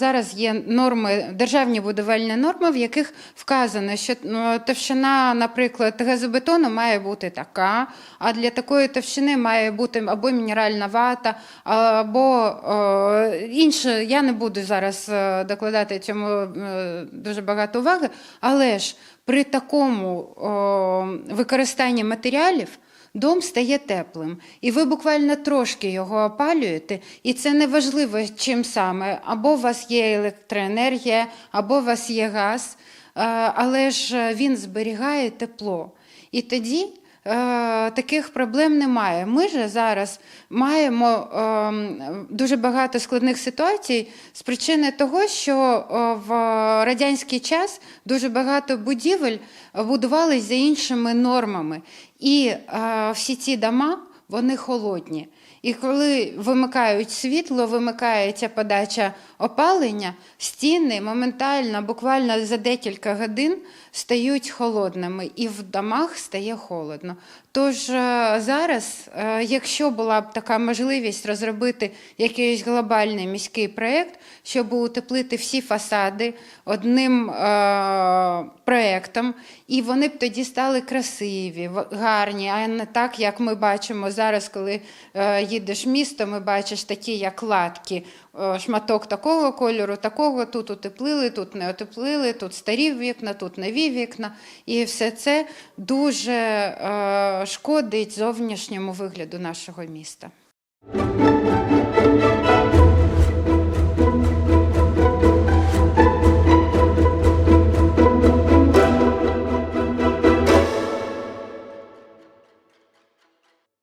Зараз є норми, державні будівельні норми, в яких вказано, що ну, товщина, наприклад, газобетону має бути така, а для такої товщини має бути або мінеральна вата, або е, інше. Я не буду зараз е, докладати цьому е, дуже багато уваги, але ж при такому використанні матеріалів. Дом стає теплим, і ви буквально трошки його опалюєте, і це не важливо, чим саме. Або у вас є електроенергія, або у вас є газ, е, але ж він зберігає тепло. І тоді таких проблем немає. Ми ж зараз маємо е, дуже багато складних ситуацій з причини того, що е, в радянський час дуже багато будівель будувались за іншими нормами. І е, всі ці дома вони холодні. І коли вимикають світло, вимикається подача опалення, стіни моментально, буквально за декілька годин стають холодними, і в домах стає холодно. Тож е, зараз, е, якщо була б така можливість розробити якийсь глобальний міський проєкт, щоб утеплити всі фасади одним е, проєктом, і вони б тоді стали красиві, гарні, а не так, як ми бачимо зараз, коли їдеш містом і бачиш такі, як латки, шматок такого кольору, такого, тут утеплили, тут не утеплили, тут старі вікна, тут нові вікна. І все це дуже шкодить зовнішньому вигляду нашого міста.